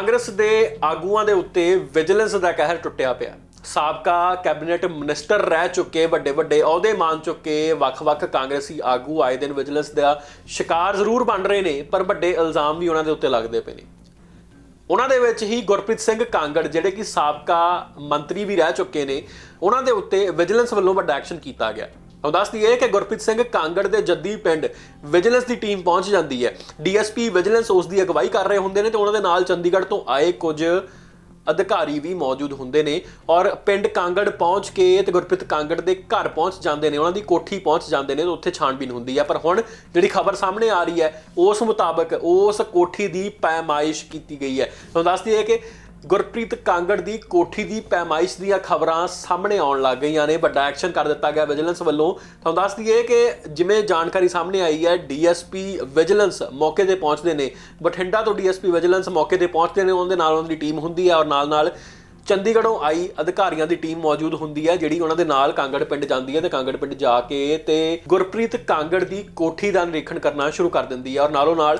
ਕਾਂਗਰਸ ਦੇ ਆਗੂਆਂ ਦੇ ਉੱਤੇ ਵਿਜੀਲੈਂਸ ਦਾ ਕਹਿਰ ਟੁੱਟਿਆ ਪਿਆ। ਸਾਬਕਾ ਕੈਬਨਿਟ ਮਿਨਿਸਟਰ ਰਹਿ ਚੁੱਕੇ, ਵੱਡੇ ਵੱਡੇ ਅਹੁਦੇ ਮਾਨ ਚੁੱਕੇ ਵੱਖ-ਵੱਖ ਕਾਂਗਰਸੀ ਆਗੂ ਆਏ ਦਿਨ ਵਿਜੀਲੈਂਸ ਦਾ ਸ਼ਿਕਾਰ ਜ਼ਰੂਰ ਬਣ ਰਹੇ ਨੇ, ਪਰ ਵੱਡੇ ਇਲਜ਼ਾਮ ਵੀ ਉਹਨਾਂ ਦੇ ਉੱਤੇ ਲੱਗਦੇ ਪਏ ਨੇ। ਉਹਨਾਂ ਦੇ ਵਿੱਚ ਹੀ ਗੁਰਪ੍ਰੀਤ ਸਿੰਘ ਕਾਂਗੜ, ਜਿਹੜੇ ਕਿ ਸਾਬਕਾ ਮੰਤਰੀ ਵੀ ਰਹਿ ਚੁੱਕੇ ਨੇ, ਉਹਨਾਂ ਦੇ ਉੱਤੇ ਵਿਜੀਲੈਂਸ ਵੱਲੋਂ ਵੱਡਾ ਐਕਸ਼ਨ ਕੀਤਾ ਗਿਆ। ਹੁਣ ਦੱਸ ਦਈਏ ਕਿ ਗੁਰਪ੍ਰੀਤ ਸਿੰਘ ਕਾਂਗੜ ਦੇ ਜੱਦੀ ਪਿੰਡ ਵਿਜੀਲੈਂਸ ਦੀ ਟੀਮ ਪਹੁੰਚ ਜਾਂਦੀ ਹੈ। ਡੀਐਸਪੀ ਵਿਜੀਲੈਂਸ ਉਸ ਦੀ ਅਗਵਾਈ ਕਰ ਰਹੇ ਹੁੰਦੇ ਨੇ ਤੇ ਉਹਨਾਂ ਦੇ ਨਾਲ ਚੰਡੀਗੜ੍ਹ ਤੋਂ ਆਏ ਕੁਝ ਅਧਿਕਾਰੀ ਵੀ ਮੌਜੂਦ ਹੁੰਦੇ ਨੇ ਔਰ ਪਿੰਡ ਕਾਂਗੜ ਪਹੁੰਚ ਕੇ ਤੇ ਗੁਰਪ੍ਰੀਤ ਕਾਂਗੜ ਦੇ ਘਰ ਪਹੁੰਚ ਜਾਂਦੇ ਨੇ, ਉਹਨਾਂ ਦੀ ਕੋਠੀ ਪਹੁੰਚ ਜਾਂਦੇ ਨੇ ਤੇ ਉੱਥੇ ਛਾਣਬੀਨ ਹੁੰਦੀ ਹੈ। ਪਰ ਹੁਣ ਜਿਹੜੀ ਖਬਰ ਸਾਹਮਣੇ ਆ ਰਹੀ ਹੈ, ਉਸ ਮੁਤਾਬਕ ਉਸ ਕੋਠੀ ਦੀ ਪੈਮਾਇਸ਼ ਕੀਤੀ ਗਈ ਹੈ। ਤੁਹਾਨੂੰ ਦੱਸ ਦਈਏ ਕਿ ਗੁਰਪ੍ਰੀਤ ਕਾਂਗੜ ਦੀ ਕੋਠੀ ਦੀ ਪੈਮਾਇਸ਼ ਦੀਆਂ ਖਬਰਾਂ ਸਾਹਮਣੇ ਆਉਣ ਲੱਗ ਗਈਆਂ ਨੇ। ਵੱਡਾ ਐਕਸ਼ਨ ਕਰ ਦਿੱਤਾ ਗਿਆ ਵਿਜੀਲੈਂਸ ਵੱਲੋਂ। ਤੁਹਾਨੂੰ ਦੱਸ ਦਈਏ ਕਿ ਜਿਵੇਂ ਜਾਣਕਾਰੀ ਸਾਹਮਣੇ ਆਈ ਹੈ ਡੀਐਸਪੀ ਵਿਜੀਲੈਂਸ ਮੌਕੇ ਤੇ ਪਹੁੰਚਦੇ ਨੇ। ਬਠਿੰਡਾ ਤੋਂ ਡੀਐਸਪੀ ਵਿਜੀਲੈਂਸ ਮੌਕੇ ਤੇ ਪਹੁੰਚਦੇ ਨੇ। ਉਹਨਾਂ ਦੇ ਨਾਲ ਉਹਨਾਂ ਦੀ ਟੀਮ ਹੁੰਦੀ ਹੈ ਔਰ ਨਾਲ ਨਾਲ ਚੰਡੀਗੜ੍ਹੋਂ ਆਈ ਅਧਿਕਾਰੀਆਂ ਦੀ ਟੀਮ ਮੌਜੂਦ ਹੁੰਦੀ ਹੈ, ਜਿਹੜੀ ਉਹਨਾਂ ਦੇ ਨਾਲ ਕਾਂਗੜ ਪਿੰਡ ਜਾਂਦੀ ਹੈ ਤੇ ਕਾਂਗੜ ਪਿੰਡ ਜਾ ਕੇ ਤੇ ਗੁਰਪ੍ਰੀਤ ਕਾਂਗੜ ਦੀ ਕੋਠੀ ਦਾ ਨਿਰੀਖਣ ਕਰਨਾ ਸ਼ੁਰੂ ਕਰ ਦਿੰਦੀ ਹੈ ਔਰ ਨਾਲੋਂ ਨਾਲ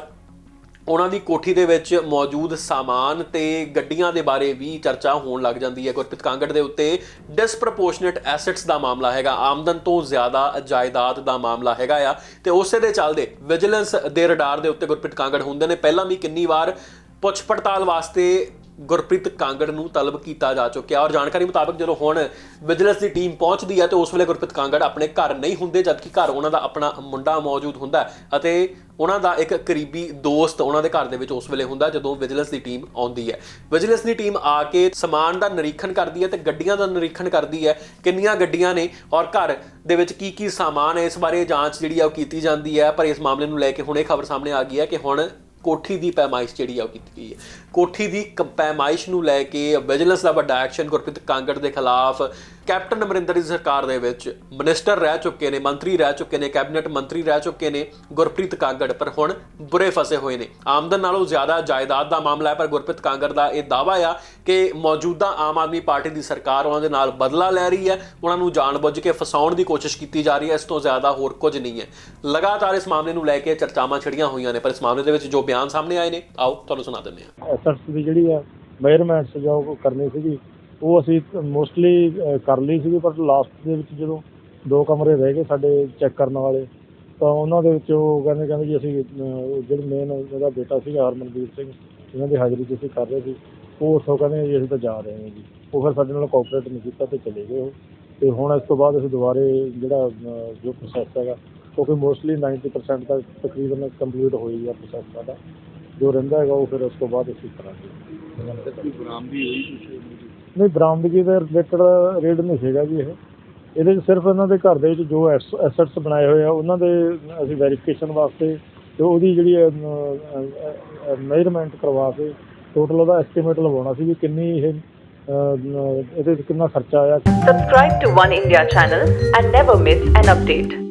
ਉਹਨਾਂ ਦੀ ਕੋਠੀ ਦੇ ਵਿੱਚ ਮੌਜੂਦ ਸਾਮਾਨ ਤੇ ਗੱਡੀਆਂ ਦੇ ਬਾਰੇ ਵੀ ਚਰਚਾ ਹੋਣ ਲੱਗ ਜਾਂਦੀ ਹੈ। ਗੁਰਪ੍ਰੀਤ ਕਾਂਗੜ ਦੇ ਉੱਤੇ ਡਿਸਪ੍ਰੋਪੋਰਸ਼ਨੇਟ ਐਸੈਟਸ ਦਾ ਮਾਮਲਾ ਹੈਗਾ। ਆਮਦਨ ਤੋਂ ਜ਼ਿਆਦਾ ਜਾਇਦਾਦ ਦਾ ਮਾਮਲਾ ਹੈਗਾ ਆ। ਤੇ ਉਸੇ ਦੇ ਚੱਲਦੇ ਵਿਜੀਲੈਂਸ ਦੇ ਰਡਾਰ ਦੇ ਉੱਤੇ ਗੁਰਪ੍ਰੀਤ ਕਾਂਗੜ ਹੁੰਦੇ ਨੇ। ਪਹਿਲਾਂ ਵੀ ਕਿੰਨੀ ਵਾਰ ਪੁੱਛ ਪੜਤਾਲ ਵਾਸਤੇ ਗੁਰਪ੍ਰੀਤ ਕਾਂਗੜ ਨੂੰ ਤਲਬ ਕੀਤਾ ਜਾ ਚੁੱਕਿਆ ਔਰ ਜਾਣਕਾਰੀ ਮੁਤਾਬਕ ਜਦੋਂ ਹੁਣ ਵਿਜੀਲੈਂਸ ਦੀ ਟੀਮ ਪਹੁੰਚਦੀ ਹੈ ਤੇ ਉਸ ਵੇਲੇ ਗੁਰਪ੍ਰੀਤ ਕਾਂਗੜ ਆਪਣੇ ਘਰ ਨਹੀਂ ਹੁੰਦੇ, ਜਦਕਿ ਘਰ ਉਹਨਾਂ ਦਾ ਆਪਣਾ ਮੁੰਡਾ ਮੌਜੂਦ ਹੁੰਦਾ ਅਤੇ ਉਹਨਾਂ ਦਾ ਇੱਕ ਕਰੀਬੀ ਦੋਸਤ ਉਹਨਾਂ ਦੇ ਘਰ ਦੇ ਵਿੱਚ ਉਸ ਵੇਲੇ ਹੁੰਦਾ ਜਦੋਂ ਵਿਜੀਲੈਂਸ ਦੀ ਟੀਮ ਆਉਂਦੀ ਹੈ। ਵਿਜੀਲੈਂਸ ਦੀ ਟੀਮ ਆ ਕੇ ਸਮਾਨ ਦਾ ਨਿਰੀਖਣ ਕਰਦੀ ਹੈ ਤੇ ਗੱਡੀਆਂ ਦਾ ਨਿਰੀਖਣ ਕਰਦੀ ਹੈ, ਕਿੰਨੀਆਂ ਗੱਡੀਆਂ ਨੇ ਔਰ ਘਰ ਦੇ ਵਿੱਚ ਕੀ ਕੀ ਸਾਮਾਨ ਹੈ, ਇਸ ਬਾਰੇ ਜਾਂਚ ਜਿਹੜੀ ਆ ਉਹ ਕੀਤੀ ਜਾਂਦੀ ਹੈ, ਪਰ ਇਸ ਮਾਮਲੇ ਨੂੰ ਲੈ ਕੇ ਹੁਣ ਇਹ ਖਬਰ ਸਾਹਮਣੇ ਆ ਗਈ ਹੈ ਕਿ ਹੁਣ ਕੋਠੀ ਦੀ ਪੈਮਾਇਸ਼ ਜਿਹੜੀ ਆ ਉਹ ਕੀਤੀ ਗਈ ਹੈ। ਕੋਠੀ ਦੀ ਕ- ਪੈਮਾਇਸ਼ ਨੂੰ ਲੈ ਕੇ ਵਿਜੀਲੈਂਸ ਦਾ ਵੱਡਾ ਐਕਸ਼ਨ ਗੁਰਪ੍ਰੀਤ ਕਾਂਗੜ ਦੇ ਖਿਲਾਫ ਕੈਪਟਨ ਅਮਰਿੰਦਰ ਦੀ ਸਰਕਾਰ ਦੇ ਵਿੱਚ ਮਿਨਿਸਟਰ ਰਹਿ ਚੁੱਕੇ ਨੇ, ਮੰਤਰੀ ਰਹਿ ਚੁੱਕੇ ਨੇ, ਕੈਬਨਿਟ ਮੰਤਰੀ ਰਹਿ ਚੁੱਕੇ ਨੇ ਗੁਰਪ੍ਰੀਤ ਕਾਂਗੜ, ਪਰ ਹੁਣ ਬੁਰੇ ਫਸੇ ਹੋਏ ਨੇ। ਆਮਦਨ ਨਾਲੋਂ ਜ਼ਿਆਦਾ ਜਾਇਦਾਦ ਦਾ ਮਾਮਲਾ ਹੈ, ਪਰ ਗੁਰਪ੍ਰੀਤ ਕਾਂਗੜ ਦਾ ਇਹ ਦਾਵਾ ਆ ਕਿ ਮੌਜੂਦਾ ਆਮ ਆਦਮੀ ਪਾਰਟੀ ਦੀ ਸਰਕਾਰ ਉਹਨਾਂ ਦੇ ਨਾਲ ਬਦਲਾ ਲੈ ਰਹੀ ਹੈ, ਉਹਨਾਂ ਨੂੰ ਜਾਣਬੁੱਝ ਕੇ ਫਸਾਉਣ ਦੀ ਕੋਸ਼ਿਸ਼ ਕੀਤੀ ਜਾ ਰਹੀ ਹੈ, ਇਸ ਤੋਂ ਜ਼ਿਆਦਾ ਹੋਰ ਕੁਝ ਨਹੀਂ ਹੈ। ਲਗਾਤਾਰ ਇਸ ਮਾਮਲੇ ਨੂੰ ਲੈ ਕੇ ਚਰਚਾਵਾਂ ਛਿੜੀਆਂ ਹੋਈਆਂ ਨੇ, ਪਰ ਇਸ ਮਾਮਲੇ ਦੇ ਵਿੱਚ ਜੋ ਬਿਆਨ ਸਾਹਮਣੇ ਆਏ ਨੇ, ਆਓ ਤੁਹਾਨੂੰ ਸੁਣਾ ਦਿੰਦੇ ਹਾਂ। ਐਸੈਟਸ ਦੀ ਜਿਹੜੀ ਆ ਮੇਅਰਮੈਂਟਸ ਜੋ ਕਰਨੀ ਸੀਗੀ। ਉਹ ਅਸੀਂ ਮੋਸਟਲੀ ਕਰ ਲਈ ਸੀਗੀ ਪਰ ਲਾਸਟ ਦੇ ਵਿੱਚ ਜਦੋਂ ਦੋ ਕਮਰੇ ਰਹਿ ਗਏ ਸਾਡੇ ਚੈੱਕ ਕਰਨ ਵਾਲੇ ਤਾਂ ਉਹਨਾਂ ਦੇ ਵਿੱਚ ਉਹ ਕਹਿੰਦੇ ਕਹਿੰਦੇ ਜੀ ਅਸੀਂ ਅਹ, ਜਿਹੜੇ ਮੇਨ ਉਹਦਾ ਬੇਟਾ ਸੀਗਾ ਹਰਮਨਵੀਰ ਸਿੰਘ ਇਹਨਾਂ ਦੀ ਹਾਜ਼ਰੀ 'ਚ ਅਸੀਂ ਕਰ ਰਹੇ ਸੀ। ਉਹ ਉੱਥੋਂ ਕਹਿੰਦੇ ਜੀ ਅਸੀਂ ਤਾਂ ਜਾ ਰਹੇ ਹਾਂ ਜੀ। ਉਹ ਫਿਰ ਸਾਡੇ ਨਾਲ ਕੋਆਪਰੇਟ ਨਹੀਂ ਕੀਤਾ ਤੇ ਚਲੇ ਗਏ ਉਹ। ਤੇ ਹੁਣ ਇਸ ਤੋਂ ਬਾਅਦ ਅਸੀਂ ਦੁਬਾਰੇ ਜਿਹੜਾ ਜੋ ਪ੍ਰੋਸੈਸ ਹੈਗਾ ਕਿਉਂਕਿ ਮੋਸਟਲੀ 90% ਤੱਕ ਤਕਰੀਬਨ ਕੰਪਲੀਟ ਹੋਈ ਆ ਪ੍ਰੋਸੈਸ ਸਾਡਾ। ਜੋ ਰਹਿੰਦਾ ਹੈਗਾ ਉਹ ਫਿਰ ਉਸ ਤੋਂ ਬਾਅਦ ਅਸੀਂ ਕਰਾਂਗੇ। ਨਹੀਂ, ਬਰਾਮਦਗੀ ਦੇ ਰਿਲੇਟਡ ਰੇਡ ਨਹੀਂ ਸੀਗਾ ਜੀ ਇਹ ਇਹਦੇ 'ਚ ਸਿਰਫ ਇਹਨਾਂ ਦੇ ਘਰ ਦੇ ਵਿੱਚ ਜੋ ਐਸੈਟਸ ਬਣਾਏ ਹੋਏ ਆ, ਉਹਨਾਂ ਦੇ ਅਸੀਂ ਵੈਰੀਫਿਕੇਸ਼ਨ ਵਾਸਤੇ ਤੇ ਉਹਦੀ ਜਿਹੜੀ ਮੇਜਰਮੈਂਟ ਕਰਵਾ ਕੇ ਟੋਟਲ ਉਹਦਾ ਐਸਟੀਮੇਟ ਲਵਾਉਣਾ ਸੀ ਵੀ ਕਿੰਨੀ ਇਹ ਇਹਦੇ 'ਚ ਕਿੰਨਾ ਖਰਚਾ ਆਇਆ Subscribe to One India channel and never miss an update.